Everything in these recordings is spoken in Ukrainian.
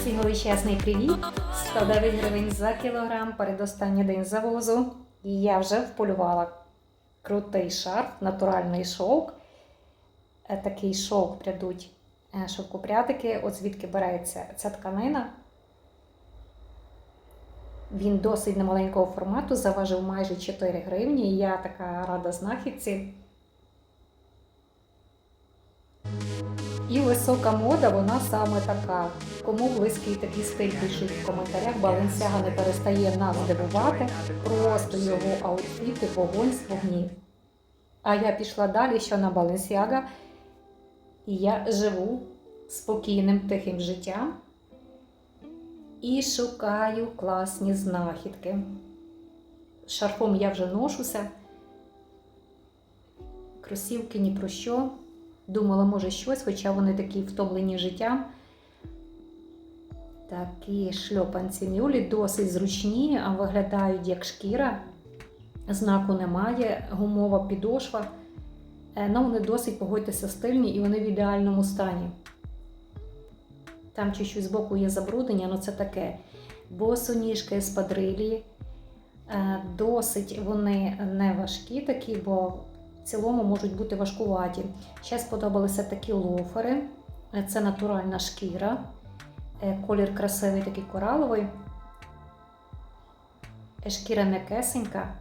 Всім величезний привіт! 109 гривень за кілограм, передостанній день завозу. І я вже вполювала крутий шарф, натуральний шовк. Е, Такий шовк прядуть е, шовкопрядики. От звідки береться ця тканина. Він досить немаленького формату, заважив майже 4 гривні. І я така рада знахідці. І висока мода, вона саме така. Кому близький такий стиль пишіть в коментарях. Баленсяга не перестає нас дивувати. Просто його аутфіти, вогонь з вогнів. А я пішла далі, що на Баленсяга. І я живу спокійним тихим життям і шукаю класні знахідки. Шарфом я вже ношуся. Кросівки ні про що. Думала, може щось, хоча вони такі втомлені життям. Такі шльопанці мюлі досить зручні, а виглядають як шкіра. Знаку немає, гумова підошва. Е, Ну, вони досить, погодьтеся, стильні і вони в ідеальному стані. Там чуть-чуть збоку є забруднення, але це таке. Босоніжки з падрилі. Е, Досить вони не важкі такі, бо цілому можуть бути важкуваті. Ще сподобалися такі лофери. Е, Це натуральна шкіра. Е, Колір красивий такий кораловий. Е, Шкіра м'якесенька.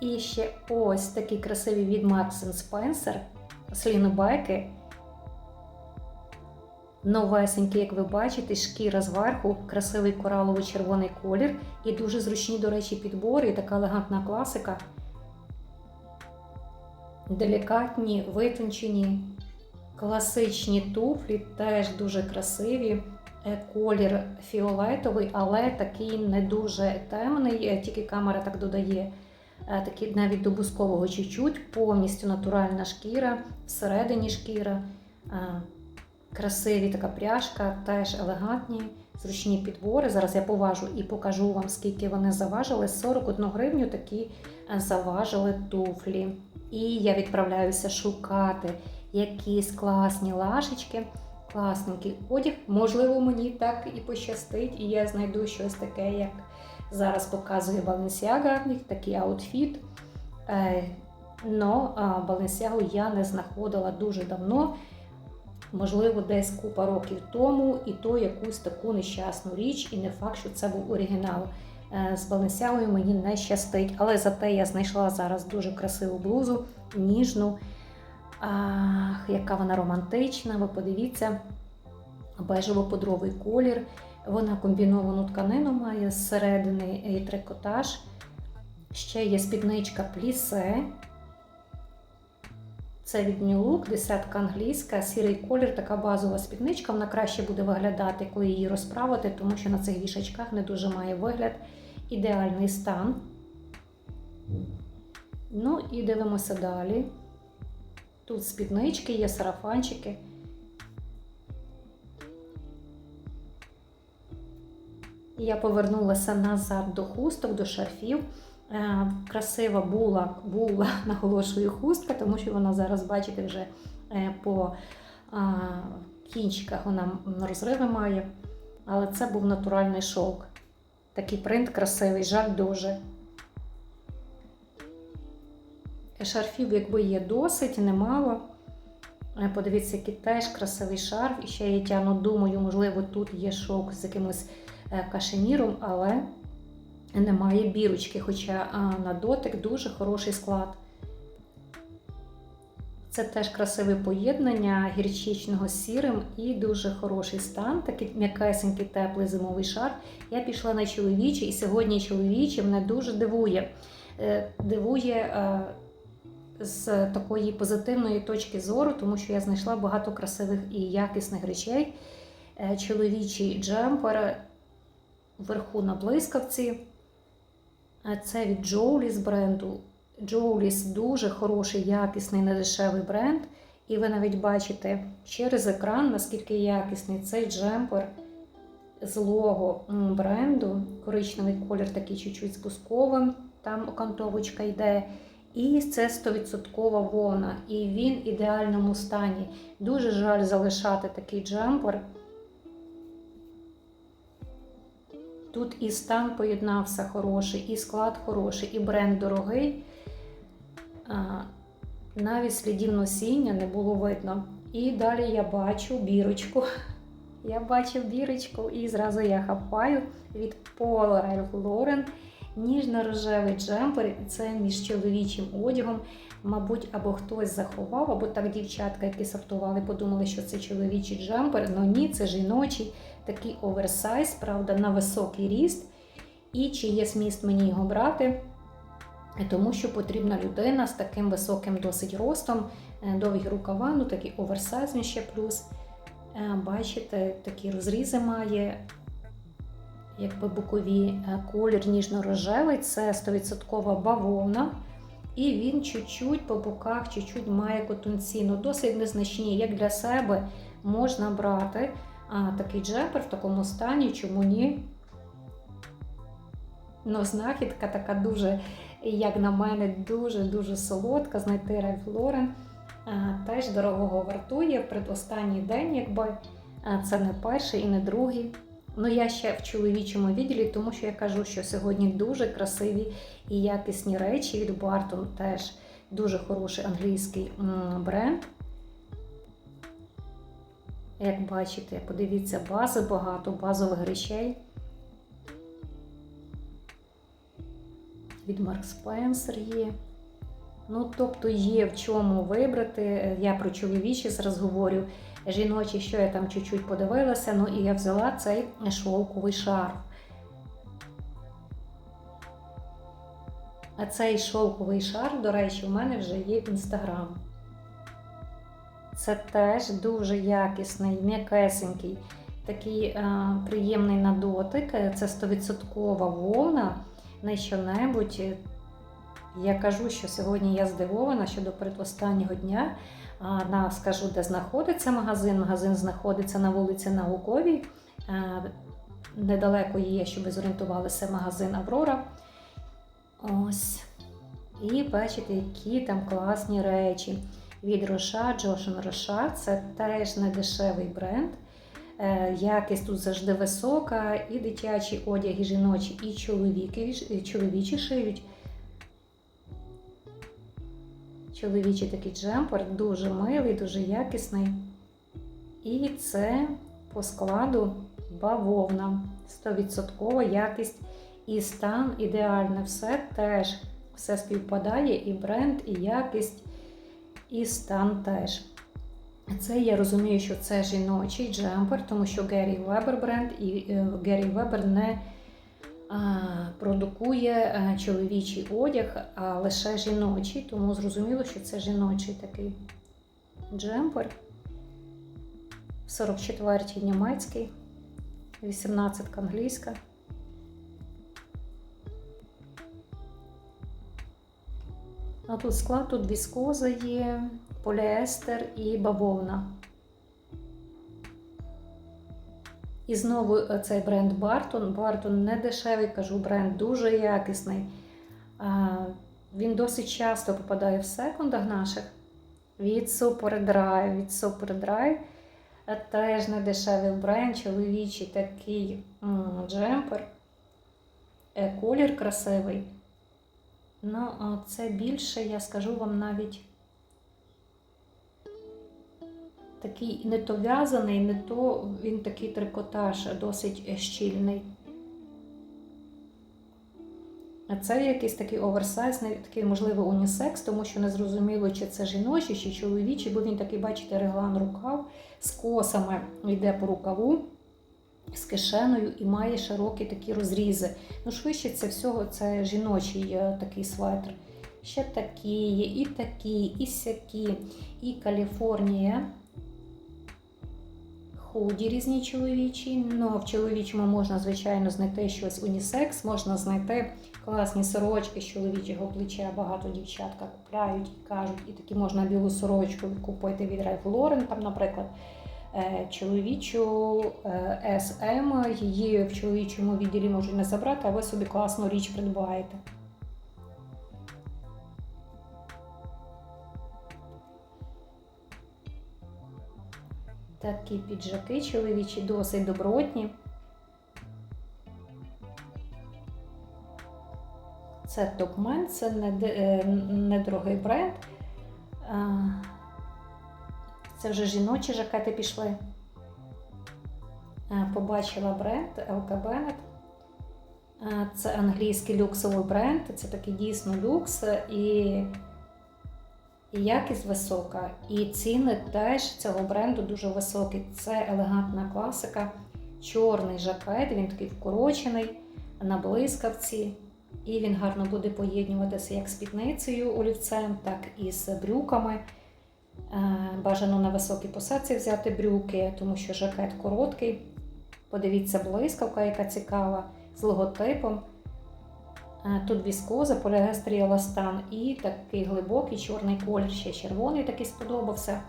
І ще ось такі красиві від Marks Spencer слінобайки. Новесенькі, як ви бачите, шкіра зверху, красивий кораловий червоний колір і дуже зручні, до речі, підбори, і така елегантна класика. Делікатні, витончені, класичні туфлі, теж дуже красиві. Е, Колір фіолетовий, але такий не дуже темний, е, тільки камера так додає. Е, Такий навіть до бускового чуть-чуть, повністю натуральна шкіра, всередині шкіра. Красиві така пряжка, теж елегантні, зручні підбори. Зараз я поважу і покажу вам, скільки вони заважили. 41 гривню такі е, заважили туфлі. І я відправляюся шукати якісь класні лашечки, класненький одяг. Можливо, мені так і пощастить, і я знайду щось таке, як зараз показує Balenciaga, такий аутфіт. Е, Но Balenciaga я не знаходила дуже давно можливо, десь купа років тому, і то якусь таку нещасну річ, і не факт, що це був оригінал. Е, З Баленсягою мені не щастить, але зате я знайшла зараз дуже красиву блузу, ніжну, Ах, яка вона романтична. Ви подивіться, бежево-подровий колір. Вона комбіновану тканину має зсередини і трикотаж. Ще є спідничка плісе. Це від New десятка англійська, сірий колір, така базова спідничка. Вона краще буде виглядати, коли її розправити, тому що на цих вішачках не дуже має вигляд. Ідеальний стан. Ну і дивимося далі. Тут спіднички, є сарафанчики. Я повернулася назад до хусток, до шарфів. Е, Красива була, була, наголошую, хустка, тому що вона зараз, бачите, вже е, по кінчиках вона розриви має. Але це був натуральний шовк. Такий принт красивий, жаль дуже. Шарфів, якби є досить, немало. Е, Подивіться, який теж красивий шарф. І ще я тягну, думаю, можливо, тут є шовк з якимось кашеміром, але немає бірочки, хоча на дотик дуже хороший склад. Це теж красиве поєднання гірчичного з сірим і дуже хороший стан, такий м'якесенький теплий зимовий шар. Я пішла на чоловічий, і сьогодні чоловічий мене дуже дивує. Е, Дивує е, з такої позитивної точки зору, тому що я знайшла багато красивих і якісних речей. Е, Чоловічий джемпер вверху на блискавці. Це від Jolis бренду. Jolis дуже хороший, якісний, недешевий бренд. І ви навіть бачите через екран, наскільки якісний цей джемпер з лого бренду. Коричневий колір такий чуть-чуть з бусковим, там окантовочка йде. І це 100% вовна, і він в ідеальному стані. Дуже жаль залишати такий джемпер. Тут і стан поєднався хороший, і склад хороший, і бренд дорогий. Навіть слідів носіння не було видно. І далі я бачу бірочку. Я бачу бірочку, і зразу я хапаю від Paul Ralph Lauren ніжно-рожевий джемпер. Це між чоловічим одягом. Мабуть, або хтось заховав, або так дівчатка, які сортували, подумали, що це чоловічий джемпер. Ну ні, це жіночий такий оверсайз, правда, на високий ріст. І чи є зміст мені його брати? Тому що потрібна людина з таким високим досить ростом, е, довгі рукава, ну такий оверсайз він ще плюс. Е, Бачите, такі розрізи має, якби бокові Е, колір ніжно-рожевий, це 100% бавовна. І він чуть-чуть по боках чуть-чуть має котунці. Ну, досить незначні, як для себе можна брати а, такий джемпер в такому стані, чому ні? Ну, знахідка така дуже, як на мене, дуже-дуже солодка. Знайти Lauren а, теж дорогого вартує. Предостанній день, якби це не перший і не другий. Ну, я ще в чоловічому відділі, тому що я кажу, що сьогодні дуже красиві і якісні речі від Barton теж дуже хороший англійський бренд. Як бачите, подивіться, бази багато, базових речей. Від Mark Spencer є. Ну, тобто є в чому вибрати. Я про чоловічі зараз говорю. Жіночі, що я там чуть-чуть подивилася, ну і я взяла цей шовковий шарф. А цей шовковий шарф, до речі, у мене вже є інстаграм. Це теж дуже якісний, м'якесенький, такий а, приємний на дотик. Це 100% вовна. Не що-небудь. Я кажу, що сьогодні я здивована, що до передостаннього дня на, скажу, де знаходиться магазин. Магазин знаходиться на вулиці Науковій. А, недалеко є, щоб ви зорієнтувалися, магазин Аврора. Ось. І бачите, які там класні речі. Від Роша, Джошен Роша. Це теж не дешевий бренд. Е, Якість тут завжди висока, і дитячий одяг, і жіночі, і чоловіки, і чоловічі шиють. Чоловічий такий джемпер, дуже милий, дуже якісний. І це по складу бавовна. 100% якість і стан ідеальний. Все теж все співпадає, і бренд, і якість, і стан теж. Це я розумію, що це жіночий джемпер, тому що Геррі Вебер бренд і Геррі Вебер не а, продукує а, чоловічий одяг, а лише жіночий, тому зрозуміло, що це жіночий такий джемпер. 44-й німецький, 18 англійська. А тут склад, тут віскоза є, поліестер і бавовна. І знову цей бренд Barton. Barton не дешевий, кажу, бренд дуже якісний. Він досить часто попадає в секундах наших. Від Superdry, від Superdry. Теж не дешевий бренд, чоловічий такий джемпер. Е, колір красивий. Ну, це більше, я скажу вам навіть такий не то в'язаний, не то він такий трикотаж, досить щільний. А це якийсь такий оверсайз, такий, можливо, унісекс, тому що не зрозуміло, чи це жіночий, чи чоловічий, бо він такий, бачите, реглан рукав з косами йде по рукаву, з кишеною і має широкі такі розрізи. Ну, швидше це всього це жіночий е, такий светр. Ще такі є, і такі, і сякі, і Каліфорнія. Худі різні чоловічі. Ну, в чоловічому можна, звичайно, знайти щось унісекс, можна знайти класні сорочки з чоловічого плеча. Багато дівчатка купляють і кажуть, і такі можна білу сорочку купити від Ralph Lauren, там, наприклад, Е, чоловічу е, СМ, її в чоловічому відділі можуть не забрати, а ви собі класну річ придбаєте. Такі піджаки чоловічі досить добротні. Це топмен, це е, недорогий бренд. Це вже жіночі жакети пішли. Побачила бренд LK Bennett. Це англійський люксовий бренд, це такий дійсно люкс і, якість висока. І ціни теж цього бренду дуже високі. Це елегантна класика, чорний жакет, він такий вкорочений, на блискавці. І він гарно буде поєднуватися як з спідницею олівцем, так і з брюками. Бажано на високій посадці взяти брюки, тому що жакет короткий. Подивіться, блискавка, яка цікава, з логотипом. Тут віскоза, поліестер і і такий глибокий чорний колір, ще червоний такий сподобався.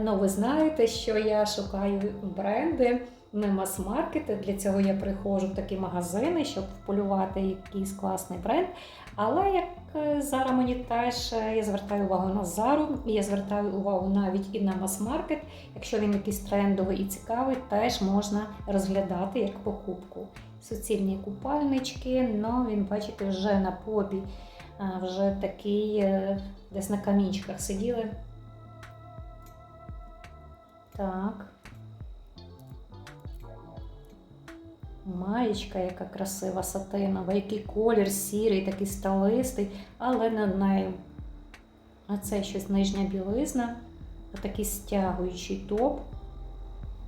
Ну, ви знаєте, що я шукаю бренди не мас-маркети. Для цього я приходжу в такі магазини, щоб вполювати якийсь класний бренд. Але як е, зараз мені теж е, я звертаю увагу на зару, я звертаю увагу навіть і на мас-маркет. Якщо він якийсь трендовий і цікавий, теж можна розглядати як покупку. Суцільні купальнички, ну він, бачите, вже на попі, вже такий, е, десь на камінчиках сиділи. Так. Маєчка, яка красива, сатинова, який колір сірий, такий сталистий, але над нею. А це щось нижня білизна, такий стягуючий топ,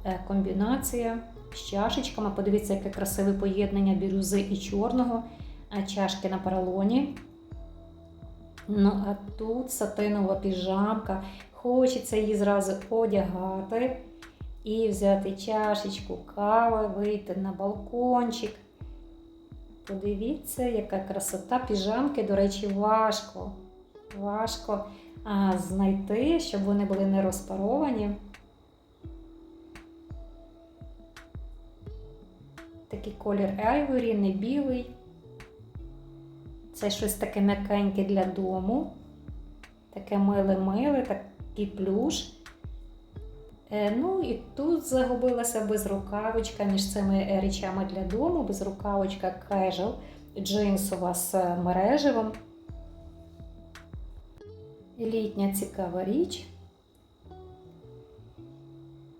е, комбінація з чашечками. Подивіться, яке красиве поєднання бірюзи і чорного, чашки на поролоні. Ну, а тут сатинова піжамка. Хочеться її зразу одягати і взяти чашечку кави, вийти на балкончик. Подивіться, яка красота піжамки, до речі, важко. Важко а, знайти, щоб вони були не розпаровані. Такий колір Айворі, не білий. Це щось таке м'якеньке для дому. Таке миле-миле, такий плюш. Е, ну і тут загубилася безрукавочка між цими речами для дому, безрукавочка casual, джинсова з мереживом. Літня цікава річ.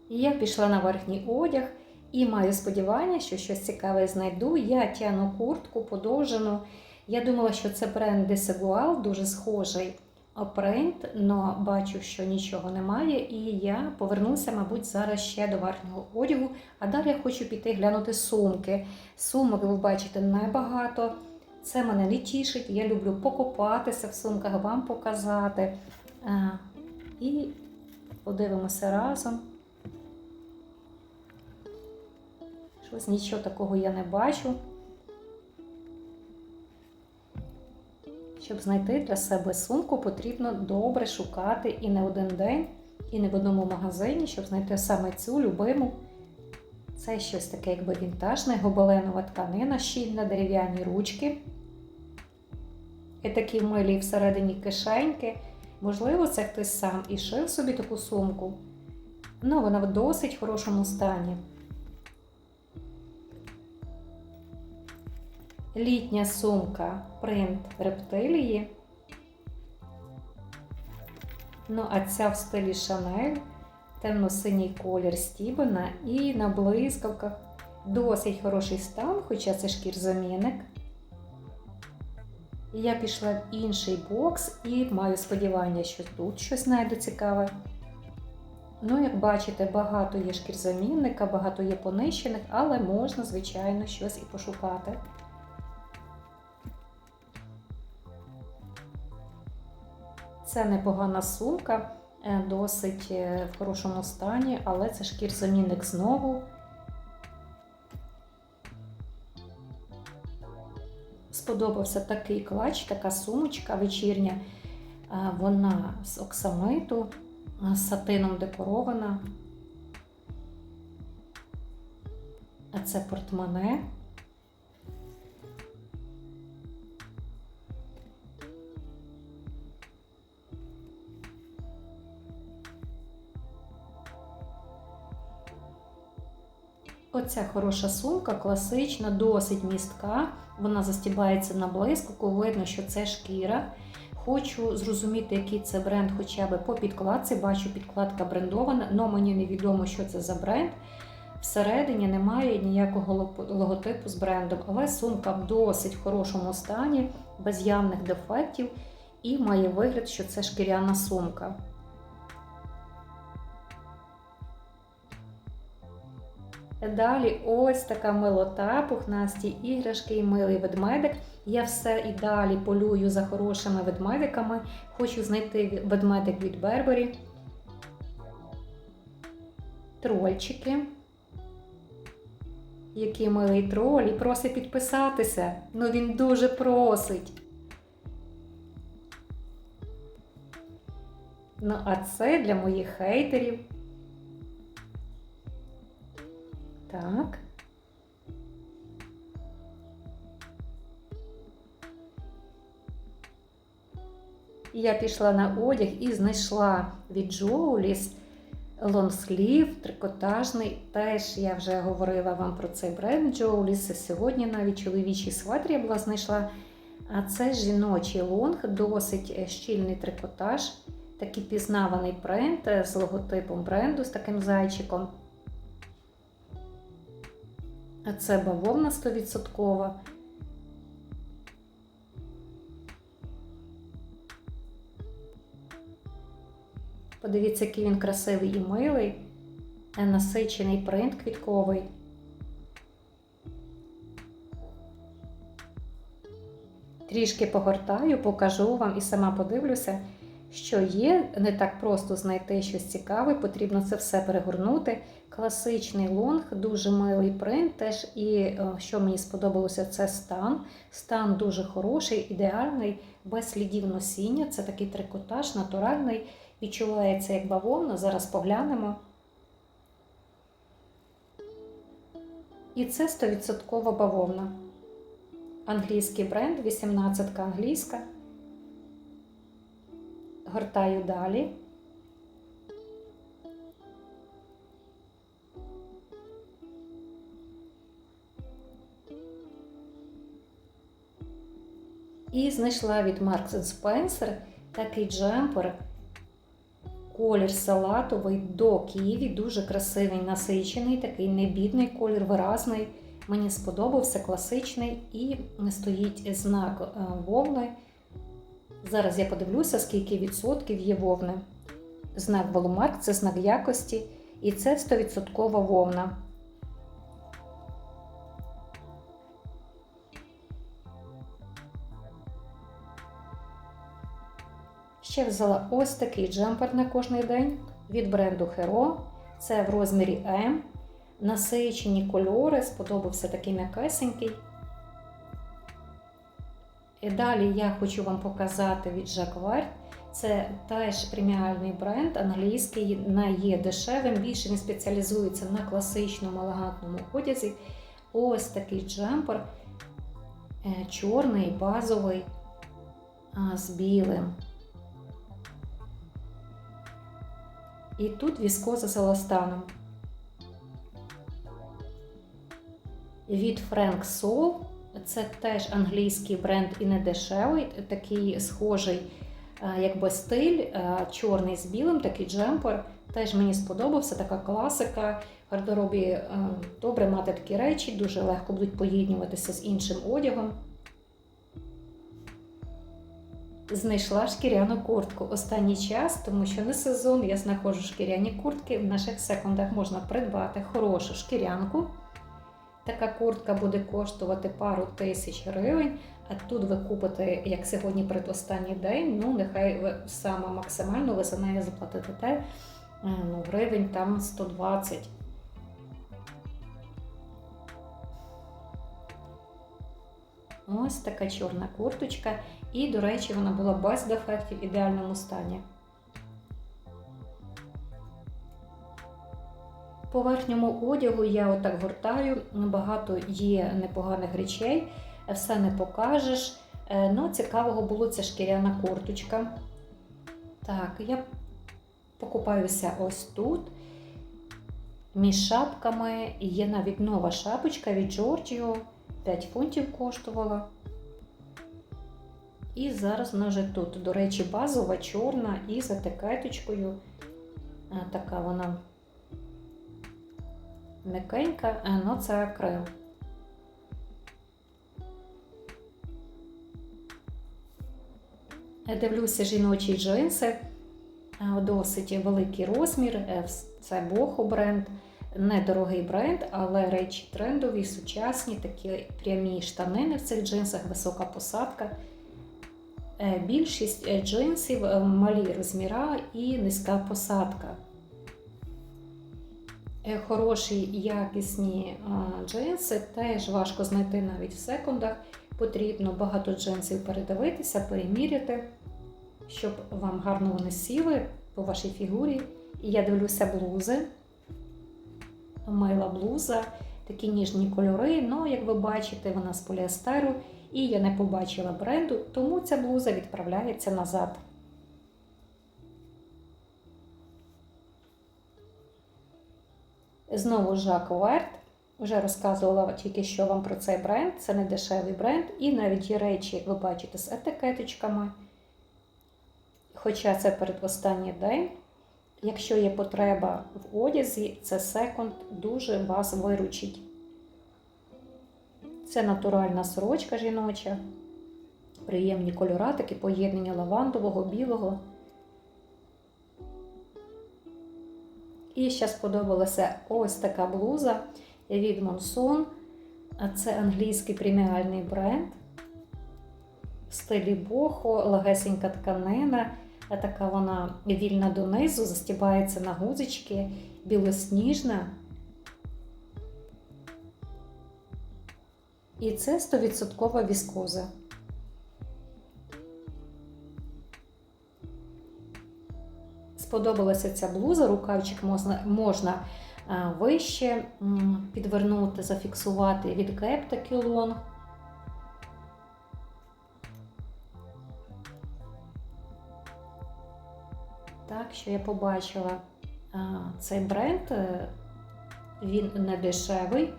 І я пішла на верхній одяг і маю сподівання, що щось цікаве знайду. Я тяну куртку подовжену. Я думала, що це бренд Desigual, дуже схожий принт, але бачу, що нічого немає, і я повернуся, мабуть, зараз ще до верхнього одягу. А далі я хочу піти глянути сумки. Сумок, ви бачите, небагато. Це мене не тішить. Я люблю покопатися в сумках, вам показати. А, І подивимося разом. Щось нічого такого я не бачу. Щоб знайти для себе сумку, потрібно добре шукати і не один день, і не в одному магазині, щоб знайти саме цю любиму. Це щось таке, якби вінтажне, гобеленова тканина, щільна, дерев'яні ручки. І такі милі всередині кишеньки. Можливо, це хтось сам і шив собі таку сумку. Ну, вона в досить хорошому стані. Літня сумка принт рептилії. Ну, а ця в стилі Шанель, темно-синій колір стібана і на блискавках. Досить хороший стан, хоча це шкірзамінник. Я пішла в інший бокс і маю сподівання, що тут щось знайду цікаве. Ну, як бачите, багато є шкірзамінника, багато є понищених, але можна, звичайно, щось і пошукати. Це непогана сумка, е, досить е, в хорошому стані, але це шкірзамінник знову. Сподобався такий клач, така сумочка вечірня. Е, вона з оксамиту, з сатином декорована. А це портмоне. Оця хороша сумка, класична, досить містка. Вона застібається на блискавку, видно, що це шкіра. Хочу зрозуміти, який це бренд хоча б по підкладці. Бачу, підкладка брендована, але мені невідомо, що це за бренд. Всередині немає ніякого логотипу з брендом, але сумка в досить хорошому стані, без явних дефектів, і має вигляд, що це шкіряна сумка. Далі ось така милота, пухнасті іграшки і милий ведмедик. Я все і далі полюю за хорошими ведмедиками. Хочу знайти ведмедик від Бербері. Трольчики. Який милий троль і просить підписатися. Ну він дуже просить. Ну, а це для моїх хейтерів. Так. Я пішла на одяг і знайшла від Джоуліс лонгслів, трикотажний. Теж я вже говорила вам про цей бренд Джоуліс. Сьогодні навіть чоловічий светр я була знайшла. А це жіночий лонг, досить щільний трикотаж, такий пізнаваний бренд з логотипом бренду, з таким зайчиком. А це бавовна 100%. Подивіться, який він красивий і милий, насичений принт квітковий. Трішки погортаю, покажу вам і сама подивлюся, що є. Не так просто знайти щось цікаве, потрібно це все перегорнути. Класичний лонг, дуже милий принт. Теж і е, що мені сподобалося, це стан. Стан дуже хороший, ідеальний, без слідів носіння. Це такий трикотаж, натуральний. Відчувається як бавовна. Зараз поглянемо. І це 100% бавовна. Англійський бренд, 18 англійська. Гортаю далі. І знайшла від Marks Spencer такий джемпер. Колір салатовий до Києві, дуже красивий, насичений, такий небідний колір, виразний. Мені сподобався класичний і стоїть знак е, вовни. Зараз я подивлюся, скільки відсотків є вовни. Знак Walmart – це знак якості, і це 100% вовна. Ще взяла ось такий джемпер на кожний день від бренду Hero. Це в розмірі М. Насичені кольори, сподобався такий м'якесенький. І далі я хочу вам показати від Jacquard. Це теж преміальний бренд, англійський, не є дешевим, більше він спеціалізується на класичному елегантному одязі. Ось такий джемпер, е, чорний, базовий, з білим. І тут віскоза з еластаном. Від Frank Soul. Це теж англійський бренд і не дешевий, такий схожий якби стиль, чорний з білим, такий джемпер. Теж мені сподобався така класика. В гардеробі добре мати такі речі, дуже легко будуть поєднуватися з іншим одягом. Знайшла шкіряну куртку останній час, тому що не сезон, я знаходжу шкіряні куртки. В наших секундах можна придбати хорошу шкірянку. Така куртка буде коштувати пару тисяч гривень, а тут ви купите, як сьогодні передостанній день, ну нехай ви саме максимально ви за неї заплатите те, ну, гривень там 120. Ось така чорна курточка. І, до речі, вона була без дефектів в ідеальному стані. По верхньому одягу я отак гортаю, багато є непоганих речей, все не покажеш. Ну, цікавого було ця шкіряна курточка. Так, я покупаюся ось тут. між шапками. Є навіть нова шапочка від Giorgio, 5 фунтів коштувала. І зараз вона вже тут. До речі, базова, чорна і з етикеточкою. Така вона м'якенька, а, ну це акрил. Дивлюся жіночі джинси, досить великий розмір. е, Це Бохо бренд, недорогий бренд, але речі трендові, сучасні, такі прямі штанини в цих джинсах, висока посадка. Е, Більшість е, джинсів е, малі розміра і низька посадка. Хороші якісні джинси теж важко знайти навіть в секундах. Потрібно багато джинсів передивитися, переміряти, щоб вам гарно вони сіли по вашій фігурі. І я дивлюся блузи. Мила блуза, такі ніжні кольори. Ну, як ви бачите, вона з поліестеру. І я не побачила бренду, тому ця блуза відправляється назад. Знову Жак Верт. Вже розказувала тільки що вам про цей бренд. Це не дешевий бренд. І навіть є речі, ви бачите, з етикеточками. Хоча це передостанній день. Якщо є потреба в одязі, це секонд дуже вас виручить. Це натуральна сорочка жіноча. Приємні кольора, такі поєднання лавандового, білого. І ще сподобалася ось така блуза від Monsoon. Це англійський преміальний бренд. В стилі бохо, легесенька тканина. Така вона вільна донизу, застібається на гузички, білосніжна. І це 100% віскоза. Сподобалася ця блуза, рукавчик можна, можна вище підвернути, зафіксувати від Gap такий лонг. Так, що я побачила цей бренд, е, він не дешевий.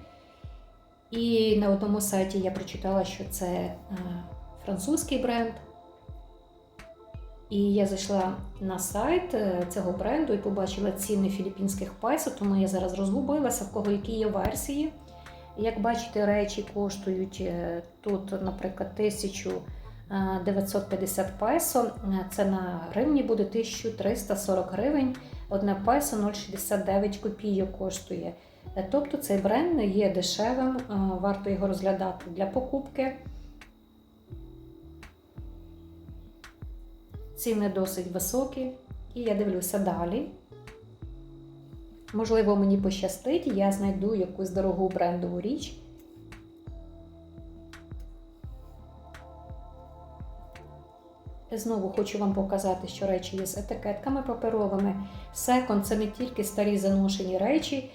І на одному сайті я прочитала, що це е, французький бренд. І я зайшла на сайт е, цього бренду і побачила ціни філіппінських песо, тому я зараз розгубилася, в кого які є версії. Як бачите, речі коштують е, тут, наприклад, 1950 песо. Е, Це на гривні буде 1340 гривень. Одне песо 0,69 копійок коштує. Е, Тобто цей бренд не є дешевим, е, варто його розглядати для покупки. Ціни досить високі, і я дивлюся далі. Можливо, мені пощастить, я знайду якусь дорогу брендову річ. Знову хочу вам показати, що речі є з етикетками паперовими. Секонд це не тільки старі заношені речі,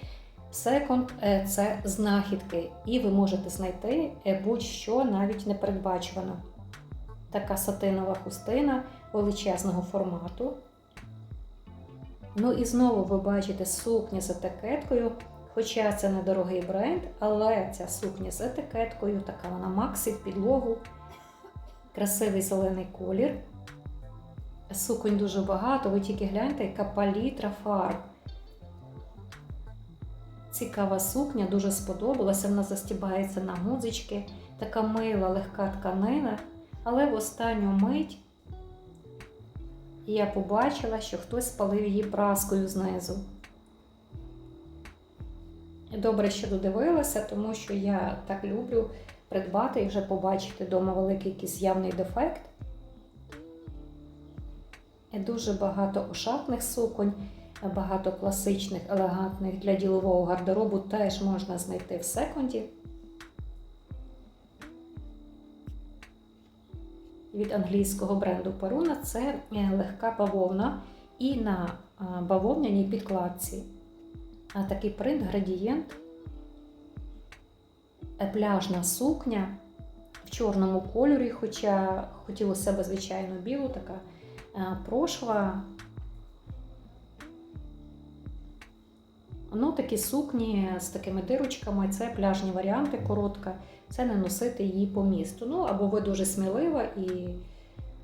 секонд е, це знахідки, і ви можете знайти е, будь-що навіть непередбачувано. Така сатинова хустина величезного формату. Ну і знову ви бачите сукня з етикеткою. Хоча це недорогий бренд, але ця сукня з етикеткою, така вона максі в підлогу, красивий зелений колір. Суконь дуже багато, ви тільки гляньте, яка палітра фарб. Цікава сукня, дуже сподобалася, вона застібається на гудзички, така мила, легка тканина, але в останню мить я побачила, що хтось спалив її праскою знизу. Добре, що додивилася, тому що я так люблю придбати і вже побачити вдома великий якийсь явний дефект. Дуже багато ошатних суконь, багато класичних, елегантних для ділового гардеробу теж можна знайти в секунді. Від англійського бренду Peruna це легка бавовна і на бавовняній підкладці. А такий принт градієнт, пляжна сукня в чорному кольорі, хоча хотілося б, звичайно, білу, така прошва. Ну, такі сукні з такими дирочками, це пляжні варіанти, коротка. Це не носити її по місту. Ну, або ви дуже смілива і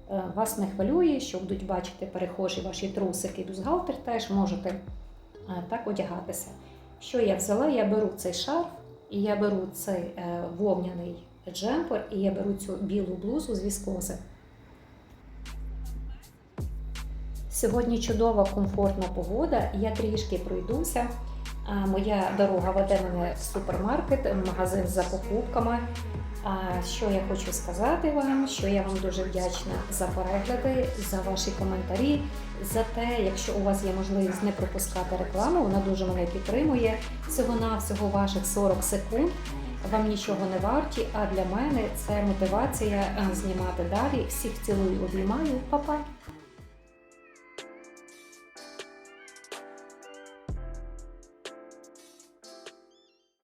е, вас не хвилює, що будуть бачити перехожі ваші трусики і бюстгальтер, теж можете е, так одягатися. Що я взяла? Я беру цей шарф, і я беру цей е, вовняний джемпер, і я беру цю білу блузу з віскози. Сьогодні чудова комфортна погода. Я трішки пройдуся. Моя дорога веде мене в супермаркет, в магазин за покупками. Що я хочу сказати вам, що я вам дуже вдячна за перегляди, за ваші коментарі, за те, якщо у вас є можливість не пропускати рекламу, вона дуже мене підтримує. Всього навсього ваших 40 секунд. Вам нічого не варті, а для мене це мотивація знімати далі. Всіх цілую, обіймаю, Па-па!